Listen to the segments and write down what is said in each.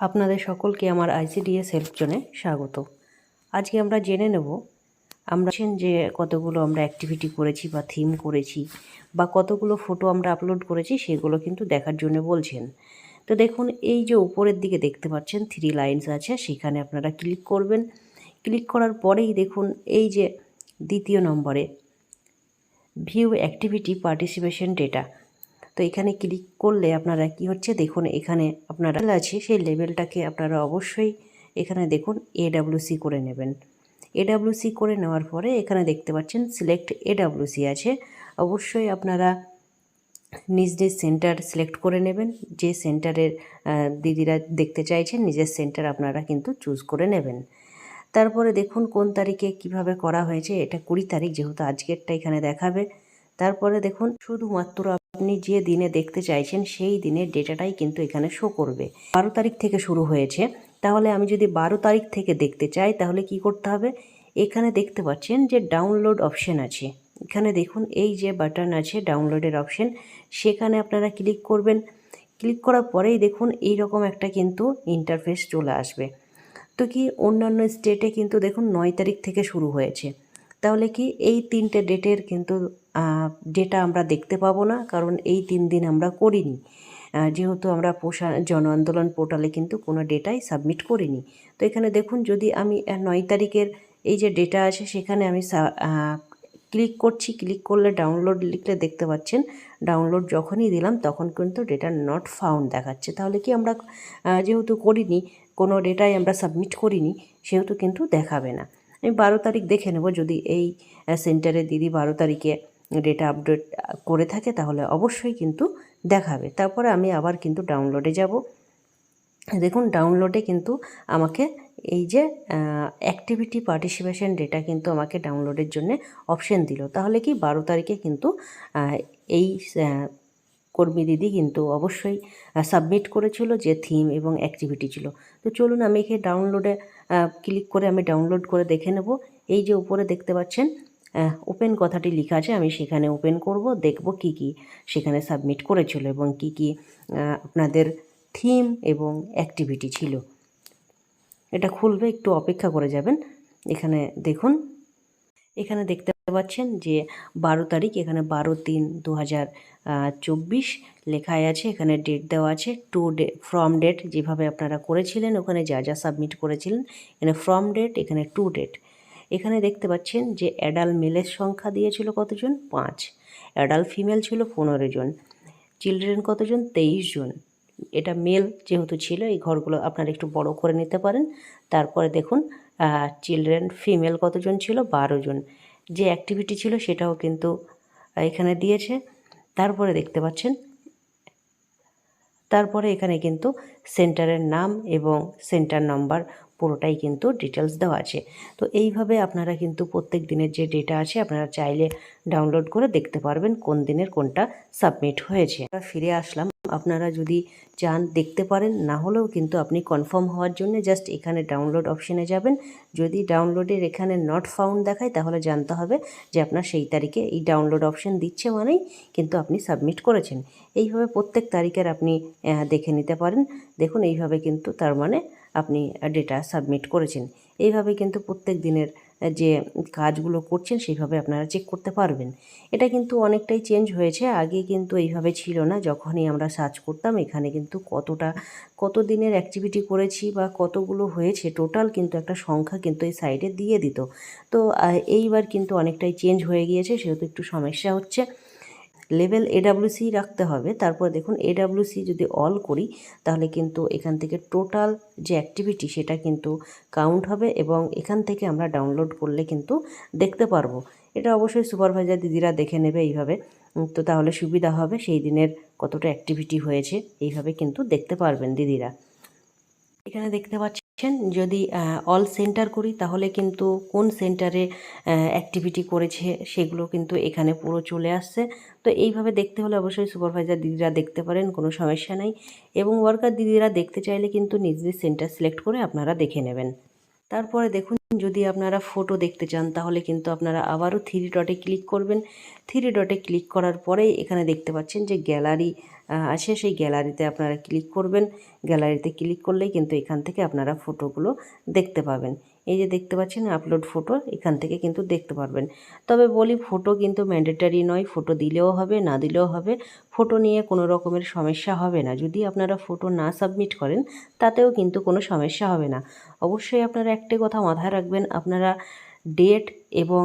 আপনাদের সকলকে আমার আইসিডিএস হেল্প জোনে স্বাগত। আজকে আমরা জেনে নেব, আমরা যে কতগুলো আমরা অ্যাক্টিভিটি করেছি বা থিম করেছি বা কতগুলো ফটো আমরা আপলোড করেছি, সেগুলো কিন্তু দেখার জন্য বলছেন। তো দেখুন, এই যে উপরের দিকে দেখতে পাচ্ছেন থ্রি লাইনস আছে, সেখানে আপনারা ক্লিক করবেন। ক্লিক করার পরেই দেখুন, এই যে দ্বিতীয় নম্বরে ভিউ অ্যাক্টিভিটি পার্টিসিপেশন ডেটা তো এখানে ক্লিক করলে আপনারা কি হচ্ছে? দেখুন, এখানে আপনারা আছে, সেই লেভেলটাকে আপনারা অবশ্যই এখানে দেখুন এডাব্লিউসি করে নেবেন। এডাব্লিউসি করে নেওয়ার পরে এখানে দেখতে পাচ্ছেন সিলেক্ট এডাব্লিউসি আছে। অবশ্যই আপনারা নিজ নিজ সেন্টার সিলেক্ট করে নেবেন। যে সেন্টারের দিদিরা দেখতে চাইছেন, নিজের সেন্টার আপনারা কিন্তু চুজ করে নেবেন। তারপরে দেখুন কোন তারিখে কীভাবে করা হয়েছে, এটা কুড়ি তারিখ যেহেতু আজকেরটা এখানে দেখাবে। তারপরে দেখুন শুধুমাত্র আপনি যে দিনে দেখতে চাইছেন, সেই দিনের ডেটাটাই কিন্তু এখানে শো করবে। বারো তারিখ থেকে শুরু হয়েছে। তাহলে আমি যদি বারো তারিখ থেকে দেখতে চাই, তাহলে কি করতে হবে? এখানে দেখতে পাচ্ছেন যে ডাউনলোড অপশন আছে। এখানে দেখুন, এই যে বাটন আছে ডাউনলোডের অপশন সেখানে আপনারা ক্লিক করবেন। ক্লিক করার পরেই দেখুন এই রকম একটা কিন্তু ইন্টারফেস চলে আসবে। তো কি, অন্যান্য স্টেটে কিন্তু দেখুন, নয় তারিখ থেকে শুরু হয়েছে। তাহলে কি, এই তিনটে ডেটের কিন্তু ডেটা আমরা দেখতে পাবো না, কারণ এই তিন দিন আমরা করিনি। যেহেতু আমরা পোষা, জন আন্দোলন পোর্টালে কিন্তু কোনো ডেটাই সাবমিট করিনি। তো এখানে দেখুন, যদি আমি নয় তারিখের এই যে ডেটা আছে, সেখানে আমি ক্লিক করছি। ক্লিক করলে ডাউনলোড লিখলে দেখতে পাচ্ছেন, ডাউনলোড যখনই দিলাম, তখন কিন্তু ডেটা নট ফাউন্ড দেখাচ্ছে। তাহলে কি আমরা যেহেতু করিনি, কোনো ডেটাই আমরা সাবমিট করিনি, সেহেতু কিন্তু দেখাবে না। আমি বারো তারিখ দেখে নেব, যদি এই সেন্টারে দিদি বারো তারিখে ডেটা আপডেট করে থাকে, তাহলে অবশ্যই কিন্তু দেখাবে। তারপরে আমি আবার কিন্তু ডাউনলোডে যাব। দেখুন ডাউনলোডে কিন্তু আমাকে এই যে অ্যাক্টিভিটি পার্টিসিপেশন ডেটা কিন্তু আমাকে ডাউনলোডের জন্য অপশন দিল। তাহলে কি বারো তারিখে কিন্তু এই কর্মী দিদি কিন্তু অবশ্যই সাবমিট করেছিল যে থিম এবং অ্যাক্টিভিটি ছিল। তো চলুন আমি এখানে ডাউনলোডে ক্লিক করে আমি ডাউনলোড করে দেখে নেব। এই যে উপরে দেখতে পাচ্ছেন ওপেন কথাটি লেখা আছে, আমি সেখানে ওপেন করব, দেখব কি কি সেখানে সাবমিট করেছিল এবং কি কি আপনাদের থিম এবং অ্যাক্টিভিটি ছিল। এটা খুলবে, একটু অপেক্ষা করে যাবেন। এখানে দেখুন, এখানে দেখতে পাচ্ছেন যে বারো তারিখ, এখানে বারো তিন দু হাজার চব্বিশ লেখায় আছে, এখানে ডেট দেওয়া আছে টু ডে ফ্রম ডেট যেভাবে আপনারা করেছিলেন, ওখানে যা যা সাবমিট করেছিলেন, এখানে ফ্রম ডেট এখানে টু ডেট এখানে দেখতে পাচ্ছেন যে অ্যাডাল্ট মেলের সংখ্যা দিয়েছিল কতজন? পাঁচ। অ্যাডাল্ট ফিমেল ছিল পনেরো জন। চিলড্রেন কতজন? তেইশ জন। এটা মেল যেহেতু ছিল, এই ঘরগুলো আপনারা একটু বড় করে নিতে পারেন। তারপরে দেখুন চিলড্রেন ফিমেল কতজন ছিল? বারো জন। যে অ্যাক্টিভিটি ছিল সেটাও কিন্তু এখানে দিয়েছে। তারপরে দেখতে পাচ্ছেন, তারপরে এখানে কিন্তু সেন্টারের নাম এবং সেন্টার নাম্বার পুরোটাই কিন্তু ডিটেলস দেওয়া আছে। তো এইভাবে আপনারা কিন্তু প্রত্যেক দিনের যে ডেটা আছে, আপনারা চাইলে ডাউনলোড করে দেখতে পারবেন কোন দিনের কোনটা সাবমিট হয়েছে। ফিরে আসলাম আপনারা যদি চান দেখতে পারেন, না হলেও কিন্তু আপনি কনফার্ম হওয়ার জন্য জাস্ট এখানে ডাউনলোড অপশানে যাবেন। যদি ডাউনলোডের এখানে নট ফাউন্ড দেখায়, তাহলে জানতে হবে যে আপনার সেই তারিখে এই ডাউনলোড অপশান দিচ্ছে মানেই কিন্তু আপনি সাবমিট করেছেন। এইভাবে প্রত্যেক তারিখের আপনি দেখে নিতে পারেন। দেখুন, এইভাবে কিন্তু তার মানে আপনি ডেটা সাবমিট করেছেন। এইভাবে কিন্তু প্রত্যেক দিনের যে কাজগুলো করছেন সেইভাবে আপনারা চেক করতে পারবেন। এটা কিন্তু অনেকটাই চেঞ্জ হয়েছে। আগে কিন্তু এইভাবে ছিল না। যখনই আমরা সার্চ করতাম, এখানে কিন্তু কতটা, কত দিনের অ্যাক্টিভিটি করেছি বা কতগুলো হয়েছে টোটাল কিন্তু একটা সংখ্যা কিন্তু এই সাইডে দিয়ে দিত। তো এইবার কিন্তু অনেকটাই চেঞ্জ হয়ে গিয়েছে। সেহেতু একটু সমস্যা হচ্ছে। লেভেল এডাব্লিউসি রাখতে হবে। তারপর দেখুন এডাব্লিউসি যদি অল করি, তাহলে কিন্তু এখান থেকে টোটাল যে অ্যাক্টিভিটি সেটা কিন্তু কাউন্ট হবে এবং এখান থেকে আমরা ডাউনলোড করলে কিন্তু দেখতে পারব। এটা অবশ্যই সুপারভাইজার দিদিরা দেখে নেবে এইভাবে। তো তাহলে সুবিধা হবে, সেই দিনের কতটা অ্যাক্টিভিটি হয়েছে, এইভাবে কিন্তু দেখতে পারবেন দিদিরা। এখানে দেখতে পাচ্ছি যদি অল সেন্টার করি, তাহলে কিন্তু কোন সেন্টারে অ্যাক্টিভিটি করেছে সেগুলো কিন্তু এখানে পুরো চলে আসছে। তো এইভাবে দেখতে হলে অবশ্যই সুপারভাইজার দিদিরা দেখতে পারেন, কোনো সমস্যা নাই। এবং ওয়ার্কার দিদিরা দেখতে চাইলে কিন্তু নিজ নিজ সেন্টার সিলেক্ট করে আপনারা দেখে নেবেন। তারপরে দেখুন, যদি আপনারা ফটো দেখতে চান, তাহলে কিন্তু আপনারা আবারও থ্রি ডটে ক্লিক করবেন। থ্রি ডটে ক্লিক করার পরেই এখানে দেখতে পাচ্ছেন যে গ্যালারি আছে সেই গ্যালারিতে আপনারা ক্লিক করবেন। গ্যালারিতে ক্লিক করলেই কিন্তু এখান থেকে আপনারা ফটোগুলো দেখতে পাবেন। এই যে দেখতে পাচ্ছেন, আপলোড ফটো, এখান থেকে কিন্তু দেখতে পারবেন। তবে বলি, ফটো কিন্তু ম্যান্ডেটারি নয়, ফটো দিলেও হবে, না দিলেও হবে। ফটো নিয়ে কোনো রকমের সমস্যা হবে না। যদি আপনারা ফটো না সাবমিট করেন, তাতেও কিন্তু কোনো সমস্যা হবে না। অবশ্যই আপনারা একটি কথা মাথায় রাখবেন, আপনারা ডেট এবং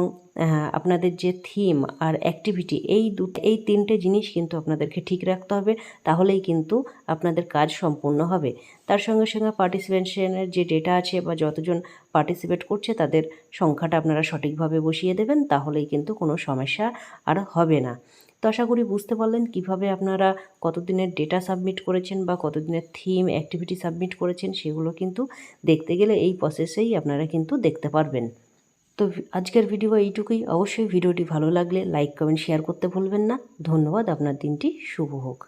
আপনাদের যে থিম আর অ্যাক্টিভিটি এই দুটো, এই তিনটে জিনিস কিন্তু আপনাদেরকে ঠিক রাখতে হবে, তাহলেই কিন্তু আপনাদের কাজ সম্পূর্ণ হবে। তার সঙ্গে সঙ্গে পার্টিসিপেশনের যে ডেটা আছে বা যতজন পার্টিসিপেট করছে, তাদের সংখ্যাটা আপনারা সঠিকভাবে বসিয়ে দেবেন, তাহলেই কিন্তু কোনো সমস্যা আর হবে না। তো আশা করি বুঝতে পারলেন কীভাবে আপনারা কতদিনের ডেটা সাবমিট করেছেন বা কতদিনের থিম অ্যাক্টিভিটি সাবমিট করেছেন, সেগুলো কিন্তু দেখতে গেলে এই প্রসেসেই আপনারা কিন্তু দেখতে পারবেন। তো আজকের ভিডিও এইটুকুই। অবশ্যই ভিডিওটি ভালো লাগলে লাইক কমেন্ট শেয়ার করতে ভুলবেন না। ধন্যবাদ। আপনার দিনটি শুভ হোক।